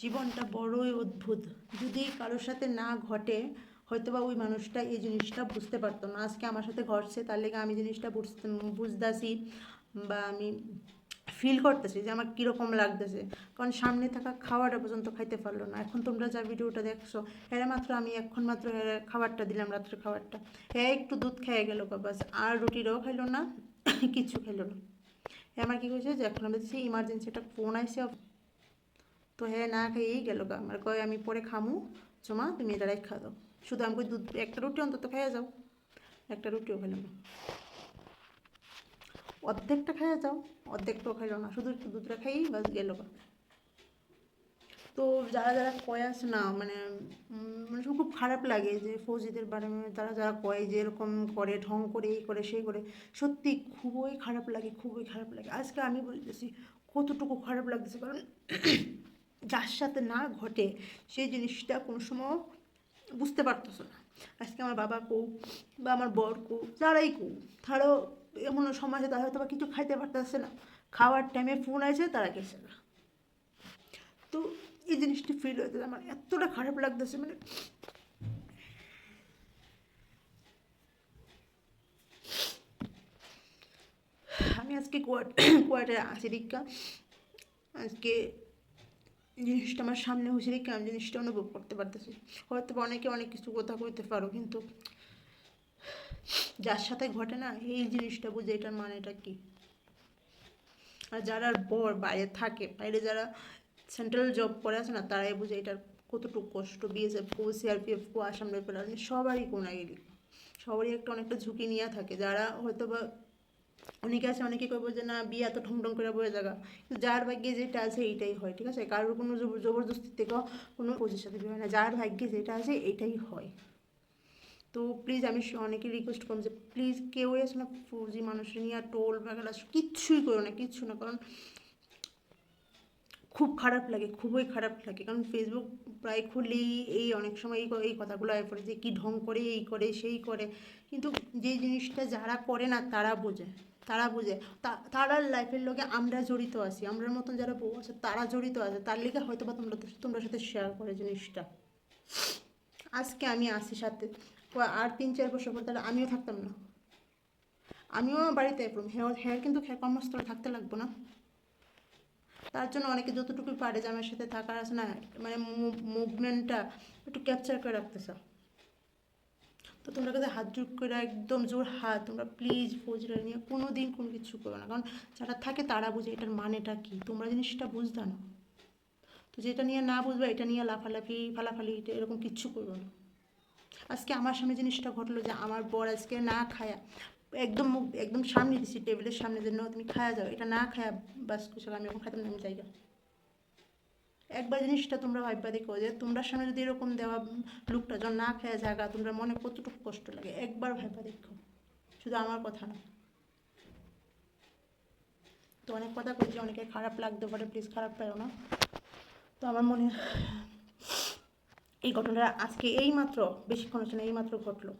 জীবনটা বড়ই অদ্ভুত। যদি কারোর সাথে না ঘটে, হয়তোবা ওই মানুষটা এই জিনিসটা বুঝতে পারতো না। আজকে আমার সাথে ঘটছে, তার লেগে আমি জিনিসটা বুঝতে বুঝতেছি বা আমি ফিল করতেছি যে আমার কীরকম লাগতেছে। কারণ সামনে থাকা খাওয়াটা পর্যন্ত খাইতে পারল না। এখন তোমরা যা ভিডিওটা দেখছ হ্যাঁ মাত্র আমি এখন মাত্র খাবারটা দিলাম, রাত্রের খাবারটা। হ্যাঁ একটু দুধ খেয়ে গেল বাস। আর রুটিটাও খাইলো না, কিছু খেলো না। হ্যাঁ আমার কী হয়েছে যে এখন দেখছি ইমার্জেন্সি একটা ফোন আইসে তো হ্যাঁ না খেয়েই গেল গা। আমার কয়, আমি পরে খামু। জমা, তুমি এটা রেখা দাও। শুধু আমি দুধ, একটা রুটি অন্তত খেয়ে যাও। একটা রুটিও খেলাম অর্ধেকটা খেয়ে যাও, অর্ধেকটাও খাইলো না, শুধু একটু দুধটা খাইয়েই বাস গেল তো যারা যারা কয় আছে না মানে মানে খুব খারাপ লাগে যে ফৌজিদের বারে তারা যারা কয় যে এরকম করে, ঢং করে, এই করে, সেই করে, সত্যি খুবই খারাপ লাগে, খুবই খারাপ লাগে। আজকে আমি বলতেছি কতটুকু খারাপ লাগতেছে, কারণ যার সাথে না ঘটে সেই জিনিসটা কোনো সময় বুঝতে পারতেছো না। আজকে আমার বাবা কৌ বা আমার বর কৌ যারাই কৌ তারাও এমন সময় আছে তারা হয়তো বা কিছু খাইতে পারতেছে না। খাওয়ার টাইমে ফোন আছে তারা গেছে না। তো এই জিনিসটি ফিল হতে আমার এতটা খারাপ লাগতেছে মানে আমি আজকে কোয়ার্ট কোয়ার্টারে আছি দীক্ষা আজকে জিনিসটা আমার সামনে হয়েছে দেখে আমি জিনিসটা অনুভব করতে পারতেছি। হয়তো অনেকে অনেক কিছু কথা কইতে পারো, কিন্তু যার সাথে ঘটে না, এই জিনিসটা বুঝে এটার মানেটা কি? আর যারা বর বাইরে থাকে, বাইরে যারা সেন্ট্রাল জব করে আছে না, তারাই বুঝে এটার কতটুকু কষ্ট। বিএসএফ কো সিআরপিএফ কো আসাম রাইফেল আর্মি সবারই কোনো গেলি সবারই একটা অনেকটা ঝুঁকি নিয়ে থাকে। যারা হয়তো বা অনেকে আছে, অনেকে কইব যে, না, বিয়ে এত ঠং ঠং করে বয়ে জায়গা কিন্তু যার ভাগ্যে যেটা আছে, এইটাই হয়, ঠিক আছে? কারোর কোনো জবর- জবরদস্তি থেকেও কোনো সাথে বিয়ে হয় না, যার ভাগ্যে যেটা আছে, এইটাই হয়। তো প্লিজ আমি অনেকে রিকোয়েস্ট করব যে প্লিজ কেউই আছে না ফৌজি মানুষের নিয়ে আর টোল বাগালা কিচ্ছুই করো না কিচ্ছু না। কারণ খুব খারাপ লাগে, খুবই খারাপ লাগে। কারণ ফেসবুক প্রায় খুললেই এই অনেক সময় এই এই কথাগুলো আয় পড়ে যে কী ঢং করে, এই করে, সেই করে। কিন্তু যে জিনিসটা যারা করে না, তারা বোঝে তারা বোঝে। তা- তারার লাইফের লোকে আমরা জড়িত আছি আমরার মতন যারা বউ আছে, তারা জড়িত আছে। তার লিগে হয়তো বা তোমরা তোমরা সাথে শেয়ার করে জিনিসটা। আজকে আমি আসি সাথে। আর তিন, চার বছর পর তাহলে আমিও থাকতাম না। আমিও বাড়িতে এরকম হেয়ার হেয়ার কিন্তু কর্মস্থলে থাকতে লাগবো না। তার জন্য অনেকে যতটুকু পারে যে আমার সাথে থাকার আছে না মানে মুভমেন্টটা একটু ক্যাপচার করে রাখতেছে। তো তোমরা কাছে হাত জোর করে একদম জোর হাত, তোমরা প্লিজ ফৌজরা নিয়ে কোনো দিন কোনো কিছু করো না। কারণ যারা থাকে তারা বুঝে এটার মানেটা কি, তোমরা জিনিসটা বুঝতে না। তো যেটা নিয়ে না বুঝবে, এটা নিয়ে লাফালাফি, ফালাফালি এরকম কিচ্ছু করব না। আজকে আমার সামনে জিনিসটা ঘটলো যে আমার বর আজকে না খায়া একদম মুখ একদম সামনে দিছি টেবিলের সামনে যে "নাও, তুমি খায়া যাও এটা না খায়া বাস কুশল আমি এখন খাইতাম না আমি জায়গা একবার জিনিসটা তোমরা ভাববা দেখো যে তোমরা সামনে যদি এরকম দেওয়া লুকটা যখন না খায়া জায়গা তোমরা মনে কতটুকু কষ্ট লাগে একবার ভাববা দেখো। শুধু আমার কথা না। তো অনেক কথা কইছি অনেকে খারাপ লাগতে পারে প্লিজ খারাপ পাইও না। তো আমার মনে এই ঘটনাটা আজকে এইমাত্র বেশিক্ষণ হচ্ছে না এই মাত্র ঘটলো।